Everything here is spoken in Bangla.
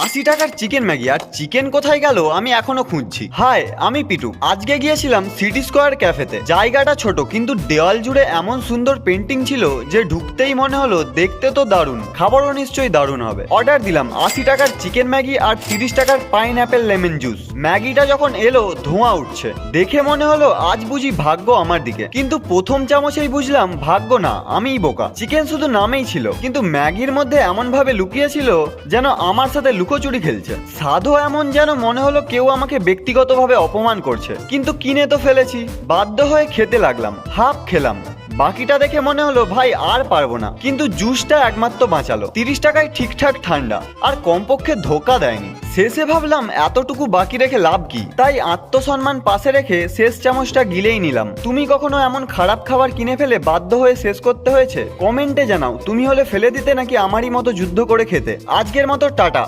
আশি টাকার চিকেন ম্যাগি আর চিকেন কোথায় গেল আমি এখনও খুঁজছি। হাই, আমি পিটু। আজকে গিয়েছিলাম সিটি স্কোয়ার ক্যাফেতে। জায়গাটা ছোট, কিন্তু দেওয়াল জুড়ে এমন সুন্দর পেন্টিং ছিল যে ঢুকতেই মনে হলো দেখতে তো দারুণ। খাবারও নিশ্চয়ই দারুণ হবে। অর্ডার দিলাম আশি টাকার চিকেন ম্যাগি আর তিরিশ টাকার পাইন অ্যাপেল লেমন জুস। ম্যাগিটা যখন এলো, ধোঁয়া উঠছে। দেখে মনে হলো আজ বুঝি ভাগ্য আমার দিকে। কিন্তু প্রথম চামচেই বুঝলাম ভাগ্য না, আমিই বোকা। চিকেন শুধু নামেই ছিল, কিন্তু ম্যাগির মধ্যে এমন ভাবে লুকিয়েছিল যেন আমার সাথে লুকোচুরি খেলছে। স্বাদও এমন যেন মনে হলো কেউ আমাকে ব্যক্তিগতভাবে অপমান করছে। কিন্তু কিনে তো ফেলেছি। বাধ্য হয়ে খেতে লাগলাম, হাফ খেলাম। বাকিটা দেখে মনে হলো, ভাই, আর পারব না। কিন্তু জুসটা একমাত্র বাঁচালো। তিরিশ টাকায় ঠিকঠাক ঠান্ডা, আর কমপক্ষে ধোকা দেয়নি। শেষে ভাবলাম, এতটুকু বাকি রেখে লাভ কি? তাই আত্মসম্মান পাশে রেখে শেষ চামচটা গিলেই নিলাম। তুমি কখনো এমন খারাপ খাবার কিনে ফেলে বাধ্য হয়ে শেষ করতে হয়েছে? কমেন্টে জানাও, তুমি হলে ফেলে দিতে নাকি আমারই মতো যুদ্ধ করে খেতে? আজকের মতো টাটা।